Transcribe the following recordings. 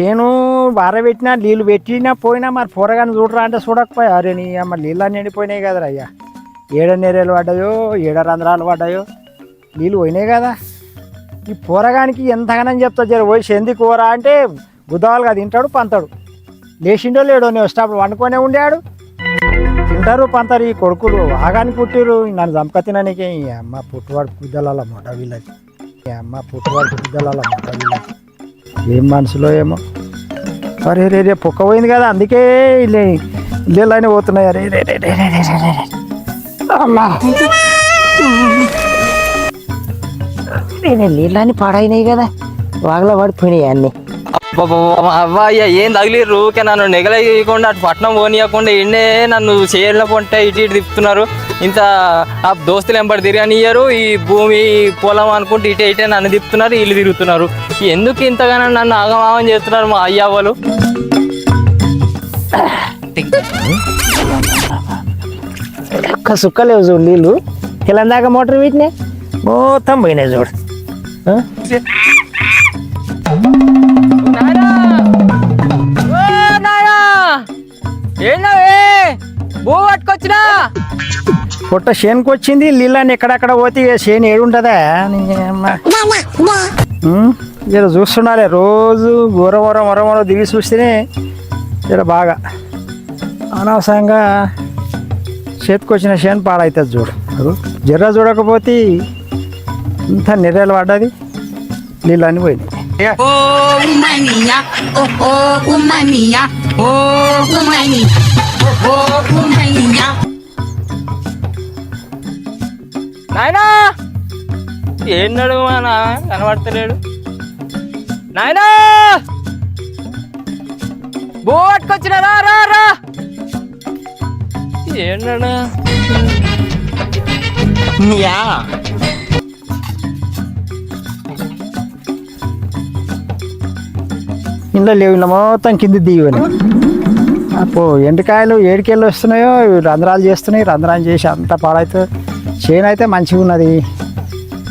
చేను బారబెట్టినా నీళ్ళు పెట్టినా పోయినా మరి పొరగాని చూడరా అంటే చూడకపోయా. అరే నీ అమ్మ నీళ్ళు అన్నీ ఎండిపోయినాయి కదరా అయ్యా. ఏడ నేరేలు పడ్డాయో ఏడ రంధ్రాలు పడ్డాయో. నీళ్ళు పోయినాయి కదా. ఈ పోరగానికి ఎంతగానని చెప్తా జర పోయి చెంది కూర అంటే గుద్దవాలుగా తింటాడు పంతాడు. లేచిండో లేడో నేను స్టాప్ వండుకొనే ఉండాడు. తింటారు పంతారు ఈ కొడుకులు. ఆగాని పుట్టిరు నన్ను చంపక తిననీకే ఈ అమ్మ పుట్టువాడు గుద్దల మొట వీళ్ళకి ఈ అమ్మ పుట్టువాడు గుద్దల మొట వీళ్ళకి ఏం మనసులో ఏమో? అరే రే రే పొక్క పోయింది కదా అందుకే ఇల్లు ఇల్లు పోతున్నాయి. అరే రే రే రే రే రే రే అమ్మా. నీళ్ళని పాడైనాయి కదా వాగలో పడిపోయినాయి అన్నీ. అవ్వయ్య ఏం తగిలిర్రు? ఊకే నన్ను నెగలేయకుండా అటు పట్నం పోనీయకుండా ఇన్నే నన్ను చేయలేకుంటే ఇటు ఇటు తిప్పుతున్నారు. ఇంత ఆ దోస్తులు ఎంబడి తిరగనియ్యరు ఈ భూమి పొలం అనుకుంటే ఇటే ఇటే నన్ను తిప్పుతున్నారు వీళ్ళు తిరుగుతున్నారు. ఎందుకు ఇంతగానో నన్ను ఆగమాగం చేస్తున్నారు మా అయ్యవ్వలు? ఒక్క సుక్క లేవు చూడు నీళ్ళు. ఇలా దాకా మోటార్ వీటినాయి మొత్తం పోయినాయి చూడు! ఏందవే? భూ పట్టుకొచ్చినా? పొట్ట చేనుకు వచ్చింది నీళ్ళని ఎక్కడెక్కడ పోతే ఇక చేను ఏడుంటుందా నీ చూస్తుండాలి రోజు ఘోర వర వర వర దిగి చూస్తేనే జర బాగా అనవసరంగా చేతికొచ్చిన చేను పాడవుతుంది చూడు. అగో, జర్ర చూడకపోతే ఇంత నెర్రలు పడ్డది నీళ్ళని పోయింది నాయనా! ఏన్నాడు మా నా కనబడతలేడు. నాయనా! బో పట్టుకొచ్చిన రా రా! రా ఏన్నాడు యా ఇంట్లో లేవు ఇలా మొత్తం కింద దిగివని అప్పుడు ఎండకాయలు ఏడికెళ్ళి వస్తున్నాయో ఇవి రంధ్రాలు చేస్తున్నాయి రంధ్రాలు చేసి అంతా పాడైతే చేను అయితే మంచిగా ఉన్నది.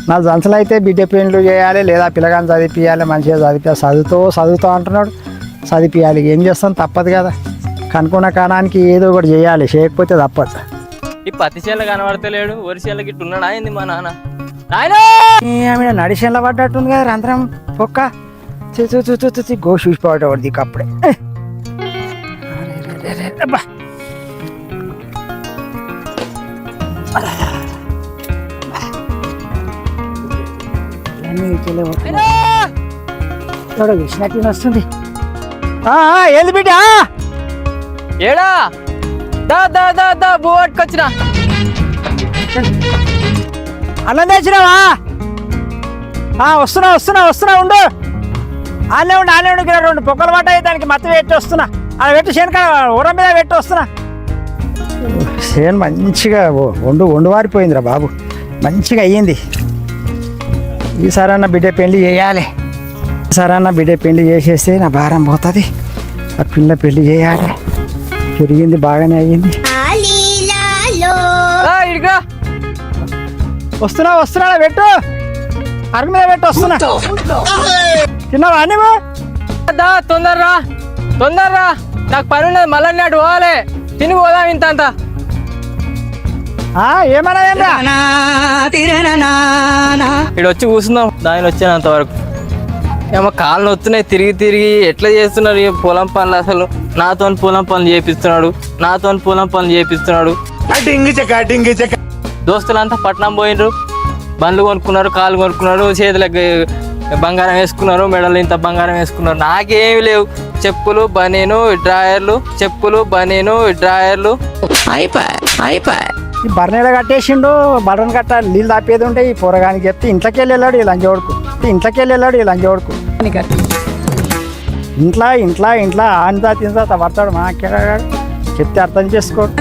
నా జంచలు అయితే బిడ్డ పెయింట్లు చేయాలి లేదా పిల్లగాని చదివిపియాలి మంచిగా చదివి చదువుతూ చదువుతూ అంటున్నాడు చదివిపియాలి ఏం చేస్తాం? తప్పదు కదా. కనుక్కున్న కాలానికి ఏదో ఒకటి చేయాలి చేయకపోతే తప్పదు. ఈ పత్తి చేల కనబడతలేడు వరి చేలకి ఇట్టు ఉన్నాడా ఏంది మా నాన్న? నాయనా! ఆమె నడిచేలా పడ్డట్టుంది కదా రంధ్రం పొక్క. చూ చూ చూ చూ గో చూసిపోవటం అప్పుడే అబ్బా. ఇవన్నీ ఇటులే విసినట్టు వస్తుంది ఏంది బిడ్డ? ఏడా? దా దా దా దా బో పట్టుకొచ్చిన. అన్నం తెచ్చినావా? వస్తున్నా వస్తున్నా వస్తున్నా ఉండు. ఆనే ఉండు ఆనే ఉండు ఇక్కడ రెండు పొక్కలు పడ్డాయి దానికి మత్త పెట్టి వస్తున్నా. అది పెట్టి చేను ఊరం మీద పెట్టి వస్తున్నా. చేను మంచిగా వండు వండు వారిపోయిందిరా బాబు. మంచిగా అయ్యింది. ఈసారన్న బిడ్డ పెళ్ళి చేయాలి. ఈసారన్న బిడ్డ పెళ్ళి చేసేస్తే నా భారం పోతుంది. ఆ పిల్ల పెళ్ళి చేయాలి. పెరిగింది బాగానే అయ్యింది. ఇడిగా వస్తున్నా వస్తున్నా పెట్టు. అరుగు మీద పెట్టు వస్తున్నా. తిన్నావా దా తొందరరా. తొందరరా. నాకు పని ఉన్నది మళ్ళీ నాడు పోవాలి. తిని పోదాం ఇంత అంత ఏమన్నా ఇక్కడ వచ్చి కూర్చుందాం. దాని వచ్చేంత వరకు. ఏమో కాళ్ళు నొత్తున్నాయి తిరిగి తిరిగి ఎట్లా చేస్తున్నారు ఈ పొలం పనులు అసలు? నాతో పొలం పనులు చేపిస్తున్నాడు. నాతో పొలం పనులు చేపిస్తున్నాడు. దోస్తులంతా పట్నం పోయినరు బండ్లు కొనుక్కున్నారు కాళ్ళు కొనుక్కున్నారు చేతులకు బంగారం వేసుకున్నారు మెడలు ఇంత బంగారం వేసుకున్నారు. నాకేమి లేవు. చెప్పులు బనీను డ్రాయర్లు చెప్పులు బనీను డ్రాయర్లు. ఈ బర్నీలో కట్టేసిండు బటన్ కట్ట నీళ్ళు దాపేది ఉంటే ఈ పొరగానికి చెప్తే ఇంట్లోకి వెళ్ళి వెళ్ళాడు ఈ లంజోడుకు ఇంట్లోకి వెళ్ళి వెళ్ళాడు ఈ లంజోడుకు ఇంట్లో ఇంట్లో ఇంట్లో ఆంతా తింతా పడతాడు మా అక్కగాడు చెప్తే అర్థం చేసుకోడు.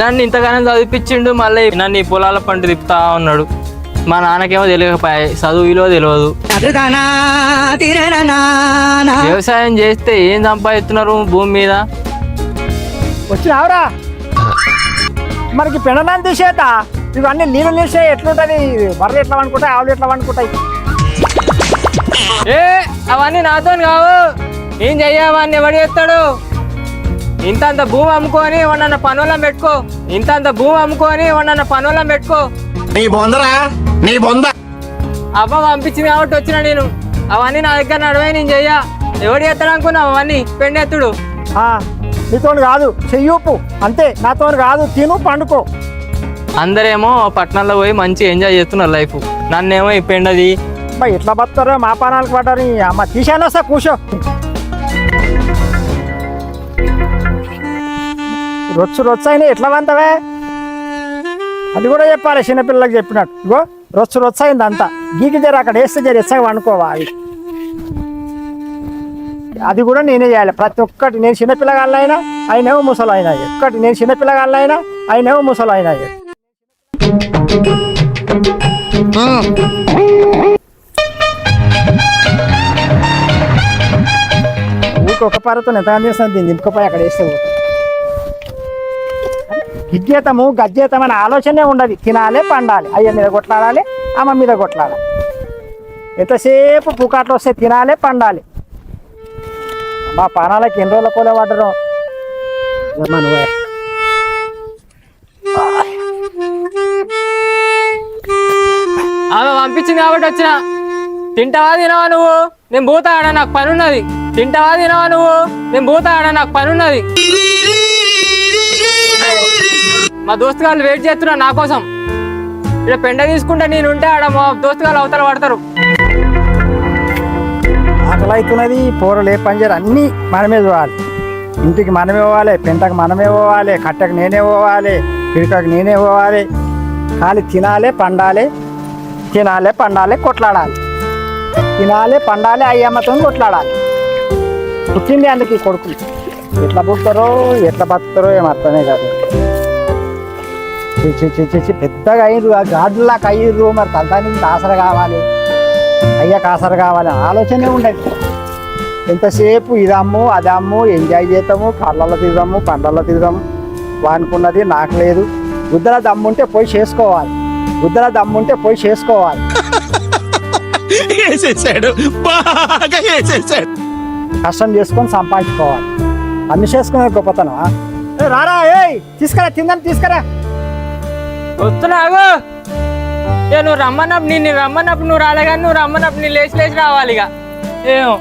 నన్ను ఇంతగానో చదివిపించిండు మళ్ళీ నన్ను ఈ పొలాల పంట తిప్పుతా ఉన్నాడు. మా నాన్నకేమో తెలియకపోయాయి చదువు విలువ తెలియదు వ్యవసాయం చేస్తే ఏం సంపాదిస్తున్నారు భూమి మీద? వచ్చినావురా మనకి పెండనాన్ని తీసేత ఇవన్నీ నీళ్ళు తీసే ఎట్లుంటుంది? బర్రెలు ఎట్లా అనుకుంటాయి ఆవులు ఎట్లా అనుకుంటాయి ఏ అవన్నీ నాతో కావు. ఏం చెయ్యవన్నీ ఎవడు చేస్తాడు? ఇంత అంత భూమి అమ్ముకొని వండన్న పనులను పెట్టుకో. ఇంత అంత భూమి అమ్ముకొని వండన్న పనులను పెట్టుకో. నీ బొందరా? నీ బొంద. అవ్వ పంపించింది కాబట్టి వచ్చిన నేను. అవన్నీ నా దగ్గర నడవే నేను చెయ్య. ఎవడు చేస్తాడు అనుకున్నావు? అవన్నీ. పెండెత్తుడు. నీతో కాదు చెయ్యూపు. అంతే నాతో కాదు తిను పండుకో. అందరేమో పట్టణంలో పోయి మంచి ఎంజాయ్ చేస్తున్నారు లైఫ్. నన్నేమో ఈ పెండది. అబ్బా ఎట్లా బతారో మా పానాలకు పడ్డారు అమ్మ తీసాను వస్తా కూర్చో. రొచ్చు రొచ్చు అయినా ఎట్లా వంతవే? అది కూడా చెప్పాలి చిన్నపిల్లలకు చెప్పినట్టు. ఇగో రొచ్చు రొచ్చు అయింది అంతా గీకి జర అక్కడ వేస్తే జర ఎచ్చగా వండుకోవా అవి అది కూడా నేనే చేయాలి. ప్రతి ఒక్కటి నేను చిన్నపిల్లగాళ్ళైనా ఆయనేమో ముసలు అయినా ఒక్కటి నేను చిన్నపిల్లగాళ్ళైనా ఆయనేమో ముసలు అయినా ఊరికి ఒక పారతో ఎంతగానో చేస్తాను దీన్ని దింపుకపోయి అక్కడ వేస్తే పోతుంది. గిజ్జేతము గజ్జేతం అనే ఆలోచనే ఉండదు. తినాలి పండాలి. అయ్య మీద కొట్లాడాలి అమ్మ మీద కొట్లాడాలి. ఎంతసేపు పుకాట్లు వస్తే తినాలి పండాలి. మా పానాలకి ఎన్ని రోజుల కోలే పడ్డరు నువ్వే? ఆమె పంపించింది కాబట్టి వచ్చిన. తింటావా తినవా నువ్వు? నేను పోతా ఆడ నాకు పని ఉన్నది తింటావా తినవా నువ్వు? నేను పోతా ఆడ నాకు పని ఉన్నది మా దోస్తు గారు వెయిట్ చేస్తున్నారు నా కోసం. ఇక్కడ పెండ తీసుకుంటే నేను ఉంటే ఆడ మా దోస్తు గారు అవతల పడతారు. ఆకలి అవుతున్నది పోరలు ఏ పని చేయరు అన్నీ మనమే చూడాలి. ఇంటికి మనమే పోవాలి పెంటకు మనమే పోవాలి కట్టకు నేనే పోవాలి పిడకకు నేనే పోవాలి. ఖాళీ తినాలి పండాలి తినాలి పండాలి కొట్లాడాలి. తినాలి పండాలి అయ్యమ్మతో కొట్లాడాలి. పుట్టింది అందుకు కొడుకులు ఎట్లా పుడతారో ఎట్లా బతుకుతారో ఏం అర్థమే కాదు. చి చి పెద్దగా అయ్యారు ఆ గాడులాగా అయ్యారు మరి తలదానికి ఆసర కావాలి. అయ్యాక ఆసర కావాలి. ఆలోచనే ఉండదు. ఎంతసేపు ఇదమ్ము అదమ్ము ఎంజాయ్ చేద్దాము కళ్ళల్లో తిరుగుదాము పండ్లలో తిరుగుదాము. వానుకున్నది నాకు లేదు. గుద్దల దమ్ముంటే పోయి చేసుకోవాలి. గుద్దల దమ్ముంటే పోయి చేసుకోవాలి. కష్టం చేసుకొని సంపాదించుకోవాలి. అన్ని చేసుకునే గొప్పతనం? ఏ రారా ఏయ్ తీసుకురా తిందని తీసుకురా. వస్తున్నావు ఏ నువ్వు రమ్మన్నప్పుడు నేను రమ్మన్నప్పుడు నువ్వు రాలే కానీ నువ్వు రమ్మన్నప్పుడు నేను లేచి లేచి రావాలి ఇక ఏమో.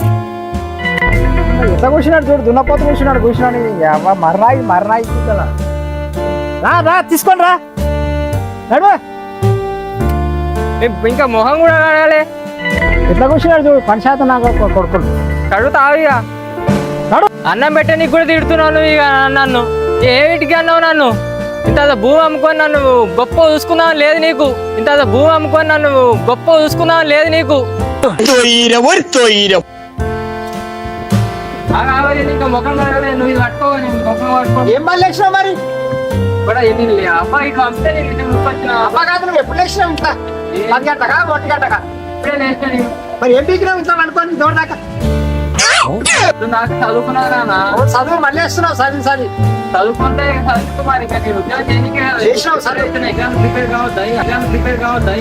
ఎట్లా కూర్చున్నాడు చూడు దున్నపోత కూర్చున్నాడు కూర్చున్నాడు. మర్రాయి మర్రాయి కూర్చోలా. రా రా తీసుకొని రా. నడువా ఇంకా మొహం కూడా కడగాలి. ఎట్లా కూర్చున్నాడు చూడు పని శాతం నాకు కొడుకులు. కడుగుతావు ఇక నడు. అన్నం పెట్టే నీకు కూడా తిడుతున్నావు ఇక నన్ను. ఏమిటికి అన్నావు నన్ను? ఇంత భూమి అమ్ముకొని నన్ను గొప్ప చూసుకున్నావు లేదు నీకు. ఇంత భూమి అమ్ముకొని నన్ను గొప్ప చూసుకున్నావు లేదు నీకు. ఏం పని లేచినావు మరి? కూడా ఏంటి అబ్బాయి ఇట్లా వస్తే నేను ఇట్లా ముప్పొచ్చిన అమ్మ కాదు నువ్వు ఎప్పుడు లేచినావు ఇంట్లో? పది గంటగా ఒంటి లేచిన. మరి ఏం పీకినావు ఇంట్లో అనుకోని నాకు చదువు మళ్ళీ వేస్తున్నావు చదువుకుంటే ఇంకా నేను ఉద్యోగం. చేసినావు సరే. ఎగ్జామ్ ప్రిపేర్ కావద్దా ఎగ్జామ్ ప్రిపేర్ కావద్దా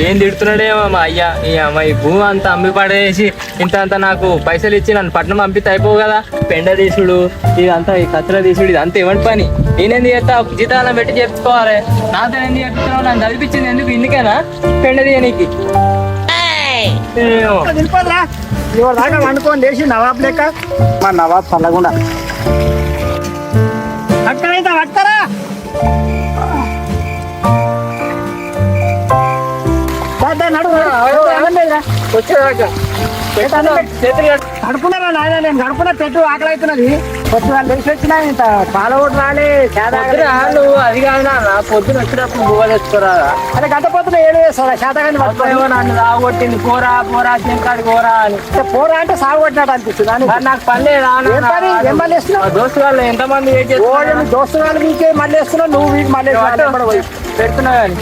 ఏం తిడుతున్నాడేమో మా అయ్యా? ఈ అమ్మ ఈ భూమి అంతా అమ్మి పడేసి ఇంత అంత నాకు పైసలు ఇచ్చి నన్ను పట్నం పంపితే అయిపోవు కదా. పెండ తీసుడు ఇదంతా ఈ కచ్చర తీసుడు ఇదంతా ఇవ్వండి పని? నేనేంది చేస్తా? జీతాలను పెట్టి చెప్పుకోవాలి నాతో ఎందుకు చెప్తున్నావు నన్ను చదివించింది ఎందుకు? ఇందుకేనా? పెండ తీయనీకి. వెళ్ళిపోదురా ఇవాళ దాకా వండుకొని లేచి నవాబ్ లెక్క. మా నవాబ్ చల్లకుండా అక్కడైతే నడు వచ్చేదాకా. గడుపున్నారా నాయన నేను గడుపున పెట్టు ఆకలి అవుతున్నది పొద్దున లేచి వచ్చినా ఇంత పాల ఓటు రాలే నువ్వు అది కాదు పొద్దున వచ్చినప్పుడు తెచ్చుకోరా. అదే గంట పొద్దున ఏడు వేస్తారా? శాతగాని అబ్బాయేమో నన్ను రాగొట్టింది పోరా పోరా చెంకాడు పోరా అని. పోరా అంటే సాగు కొట్టినట్టు అనిపిస్తుంది. నాకు పని పని? ఏం పని? మా దోస్తు వాళ్ళు ఎంతమంది వెయిట్ మీ దోస్తు వాళ్ళు మీకే మళ్ళీ వేస్తున్నావు? నువ్వు వీడికి మళ్ళీ వేస్తున్నావు. అక్కడ పోయి. పెడుతున్నా కానీ.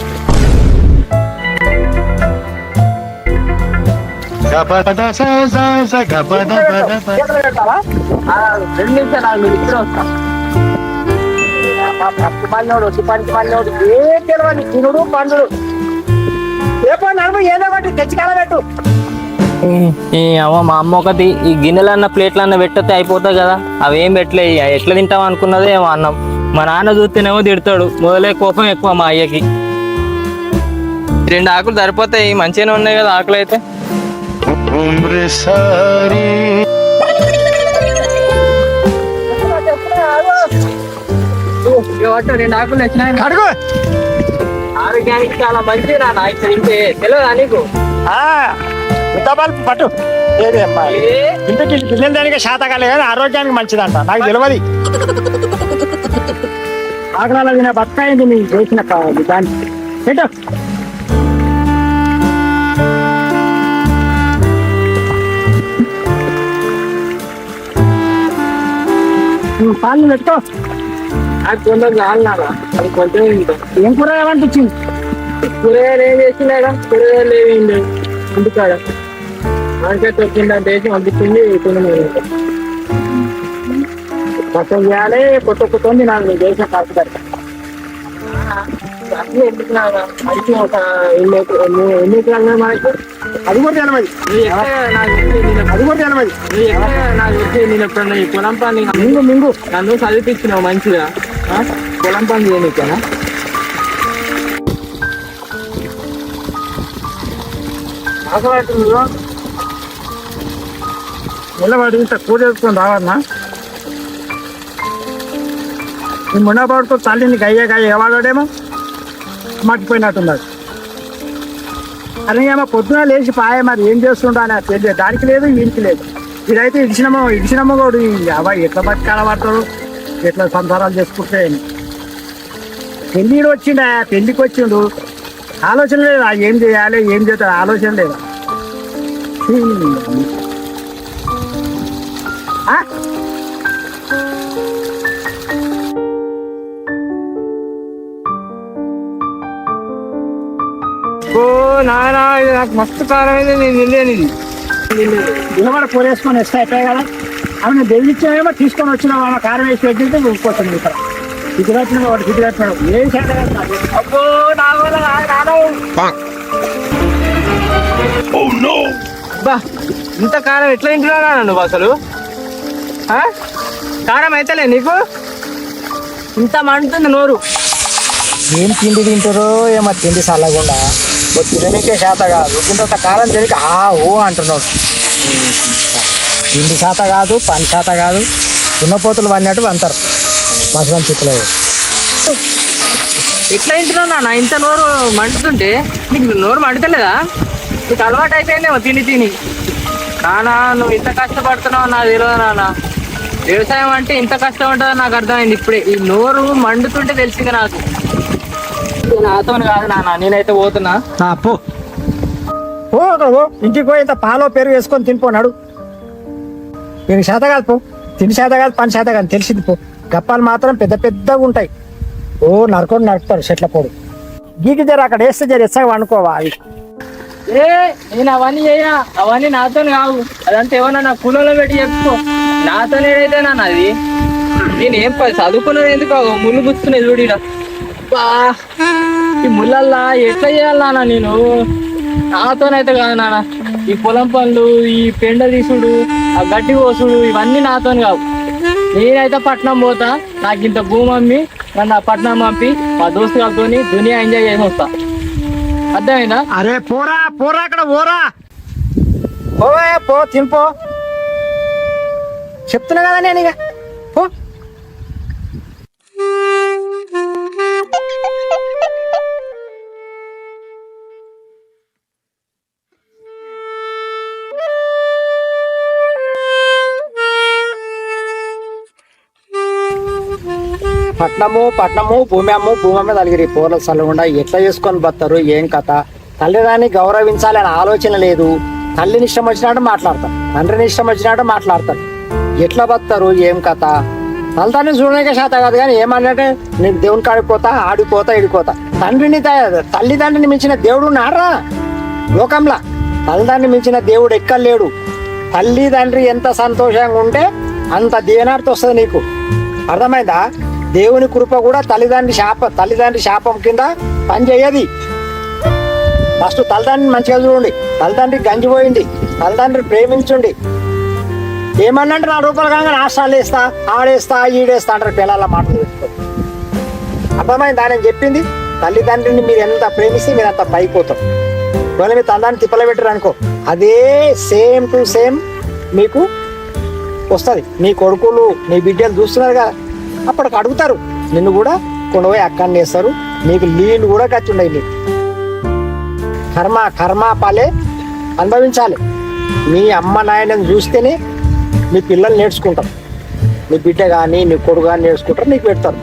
చేతులు పెట్టాలా? రెండు నిమిషాలు నాకు మీరు ఇప్పుడే వస్తా. మా పప్పు పన్నోడు వచ్చి పంచి పన్నోడు ఏం తెలియదు తినుడు పండుడు. రేపు నడుము ఏదో ఒకటి తెచ్చి కలబెట్టు. ఈ మా అమ్మ ఒకటి ఈ గిన్నెలన్న ప్లేట్లన్న పెట్టతే అయిపోతాయి కదా. అవి ఏం పెట్టలే ఎట్లా తింటాం అనుకున్నదే ఏమో అన్నం. మా నాన్న చూస్తేనేమో తిడతాడు. మొదలే కోపం ఎక్కువ మా అయ్యకి. రెండు ఆకులు సరిపోతాయి మంచిగానే ఉన్నాయి కదా ఆకులు అయితే రెండు ఆకులు వచ్చినాయి అడుగు ఆరోగ్యానికి చాలా మంచిది రా నాకు తింటే తెలియదా నీకు? ఉత్తబాలు పట్టు. ఏది అమ్మా. ఇంటికి తిన్న దానికి శాతకాలే కానీ ఆరోగ్యానికి మంచిదంట. నాకు తెలియదు. ఆకలాల తిన బతకాయింది నీ చేసిన కా- దాన్ని. పెట్టు. పాలు పెట్టుకో. కొంచెం చాలన్నారా అది కొంచెం ఏం కూర ఏమనిపించింది కూరగాయలు ఏం చేసినాడా కూరగాయలు ఏమి లేవు మార్కెట్ వచ్చిందంటే వేసి పంపించింది తినలేదు మొత్తం చేయాలి కొత్త కొత్త నాకు. ఎందుకు? మంచి ఒక ఎన్ని ఎన్ని- ఎకరాలు మనకు? అది కూడా నువ్వు ఎక్కడ నాకు తెలిసి నేను అది కూడా నాకు ఎప్పుడన్నా పొలం పని మింగు మింగు. నన్ను చదివిపించినావు మంచిగా? పొలం పని చేయనీకేనా ఆకలి నిలబడి ఇంత కూర వేసుకొని రావన్నా ఈ మునబాడుతో తల్లిని గయ్య గయ్య వాడాడేమో మట్టిపోయినట్టున్నాడు అరే ఏమో పొద్దున లేచి పాయ మరి ఏం చేస్తుండ అని తెలియదు దానికి లేదు వీడికి లేదు. ఇదైతే ఇడిచినమో ఇచ్చినమ్మ కూడా అబ్బాయి ఎట్లా బతికాల పడతాడు ఎట్లా సంసారాలు చేసుకుంటే. పెళ్ళిడు వచ్చిండా? పెళ్ళికి వచ్చిండు. ఆలోచన లేదా? ఏం చేయాలి? ఏం చేయాలి ఆలోచన లేదా? ఓ నానా ఇది నాకు మస్తు కారం అయింది నేను తినలేను ఇది నిలబడ పోలేసుకొని వస్తే అయిపోయాయి కదా. అవును బెదిరించామేమో తీసుకొని వచ్చినావు ఆమె కారం వేసి పెట్టింటే ఊరుకోతుంది ఇక్కడ. ఇది పెట్టిన వాడు ఇది పెట్టినాడు ఏం చేత. అబ్బా ఇంత కారం ఎట్లా తింటున్నా నువ్వు అసలు? కారం అయితేలే నీకు? ఇంత మండుతుంది నోరు. ఏం తిండి తింటారో ఏమో తిండి చల్లకుండా తిననీకే శాత కాదు. ఇంత కాలం తిరిగి ఆ ఓ అంటున్నాడు. తిండి శాత కాదు పని శాత కాదు. దున్నపోతులు పడినట్టు అంటారు మసలం చిక్కులు ఎట్లా తింటున్నావు నాన్న ఇంత నోరు మండుతుంటే నీకు నోరు మండుతలేదా? నీకు అలవాటు అయిపోయిందేమో తిని తిని. నానా నువ్వు ఇంత కష్టపడుతున్నావు నాకు తెలియదు నాన్న. వ్యవసాయం అంటే ఇంత కష్టం ఉంటుందో నాకు అర్థమైంది ఇప్పుడే. ఈ నోరు మండుతుంటే తెలిసింది నాకు. నాతో కాదు నాన్న నేనైతే పోతున్నా. పో. ఇంటికి పోయి ఇంత పాలో పెరుగు వేసుకొని తినిపోనాడు నేను శాత కాదు పో. తిని శాత కాదు పని శాత కాదు తెలిసింది పో. గప్పాలు మాత్రం పెద్ద పెద్దగా ఉంటాయి. ఓ నరకొని నరుకుతారు చెట్ల పొడి. గీకి జర అక్కడ వేస్తే జర ఎచ్చగా వండుకోవా అవి. ఏ నేను అవన్నీ చేయనా? అవన్నీ నాతో కావు. అదంతా ఏమన్నా నా కూలలో పెట్టి చెప్పుకో. నాతో ఏదైతే నాన్న అది నేను ఏం చదువుకున్నది ఎందుకు ముళ్ళు గుచ్చుకునేది చూడు బా ఈ ముళ్ళల్లా ఎట్లా చేయాలన్నా నాన్న నేను? నాతోనైతే కాదు నాన్న. ఈ పొలం పనులు ఈ పెండ తీసుడు ఆ గడ్డి కోసుడు ఇవన్నీ నాతో కావు. నేనైతే పట్నం పోతా నాకు ఇంత భూమి అమ్మి నన్ను ఆ పట్నం పంపి మా దోస్తులతో దునియా ఎంజాయ్ చేసి వస్తా. అర్థమైందా? అరే పోరా పోరా అక్కడ పోరా. పోవే పో తినిపో. చెప్తున్నా కదా నేను ఇక. పో. పట్నము పట్నము భూమి అమ్ము భూమి అమ్మ తలిగిరి. పూర్ల చల్లకుండా ఎట్లా చేసుకొని బతారు ఏం కథ? తల్లిదాన్ని గౌరవించాలనే ఆలోచన లేదు. తల్లిని ఇష్టం వచ్చినట్టు మాట్లాడతారు తండ్రిని ఇష్టం వచ్చినట్టు మాట్లాడతారు ఎట్లా బతారు ఏం కథ? తల్లిదండ్రిని చూడడానికి శాత కాదు కానీ ఏమన్నట్టే నేను దేవుని కాడిపోతా ఆడిపోతా ఇడిపోతా తండ్రిని తల్లిదండ్రిని మించిన దేవుడు నారా లోకంలా తల్లిదండ్రిని మించిన దేవుడు ఎక్కలేడు తల్లిదండ్రి ఎంత సంతోషంగా ఉంటే అంత దీవెనార్థం వస్తుంది నీకు. అర్థమైందా? దేవుని కృప కూడా తల్లిదండ్రి శాప తల్లిదండ్రి శాపం కింద పని చేయది ఫస్ట్ తల్లిదండ్రిని మంచిగా చూడండి. తల్లిదండ్రి గంజి పోయింది తల్లిదండ్రిని ప్రేమించండి. ఏమన్నంటే నాలుగు రూపాయలు కాగా ఆశాలు వేస్తా ఆడేస్తా ఈడేస్తా అంటారు పిల్లల మాటలు పెట్టుకో అర్థమైంది? ఆయన చెప్పింది. తల్లిదండ్రిని మీరు ఎంత ప్రేమిస్తే మీరు అంత పైపోతారు ఒకవేళ మీ తల్లిదండ్రిని తిప్పలు పెట్టారు అనుకో అదే సేమ్ టు సేమ్ మీకు వస్తుంది. నీ కొడుకులు నీ బిడ్డలు చూస్తున్నారు కదా అప్పటికి అడుగుతారు. నిన్ను కూడా కొండపోయి అక్కడిని వేస్తారు. నీకు నీళ్ళు కూడా ఖర్చు ఉండవు నీకు. కర్మ కర్మ పాలే అనుభవించాలి. మీ అమ్మ నాయనని చూస్తేనే మీ పిల్లలు నేర్చుకుంటారు. నీ బిడ్డ కానీ నీ కొడుకు కానీ నేర్చుకుంటారు నీకు పెడతారు.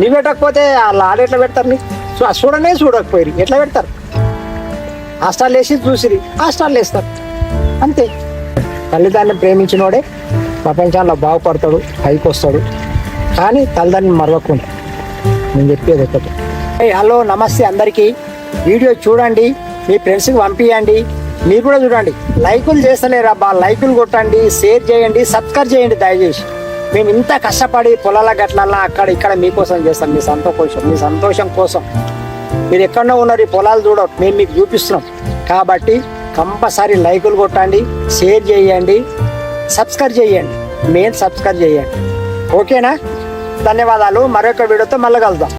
నీ పెట్టకపోతే వాళ్ళ ఆడ ఎట్లా పెడతారు నీకు. చూడనే చూడకపోయి ఎట్లా పెడతారు? హాస్టల్ వేసి చూసిరి హాస్టల్ వేస్తారు. అంతే. తల్లిదండ్రులు ప్రేమించినోడే ప్రపంచంలో బాగుపడతాడు పైకి వస్తాడు. కానీ తల్లిదండ్రులు మరవకుండా. నేను చెప్పేది ఒకటి. హలో నమస్తే అందరికీ. వీడియో చూడండి మీ ఫ్రెండ్స్కి పంపించండి మీరు కూడా చూడండి. లైకులు చేస్తలేరు అబ్బా. లైకులు కొట్టండి షేర్ చేయండి సబ్స్క్రైబ్ చేయండి దయచేసి. మేము ఇంత కష్టపడి పొలాల గట్లల్లా అక్కడ ఇక్కడ మీకోసం చేస్తాం. మీ సంతోషం మీ సంతోషం కోసం. మీరు ఎక్కడో ఉన్నారు ఈ పొలాలు చూడవు మేము మీకు చూపిస్తున్నాం. కాబట్టి కంపల్సరీ లైకులు కొట్టండి షేర్ చేయండి సబ్స్క్రైబ్ చేయండి. మెయిన్ సబ్స్క్రైబ్ చేయండి. ఓకేనా? ధన్యవాదాలు. మరొక వీడియోతో మళ్ళీ కలుద్దాం.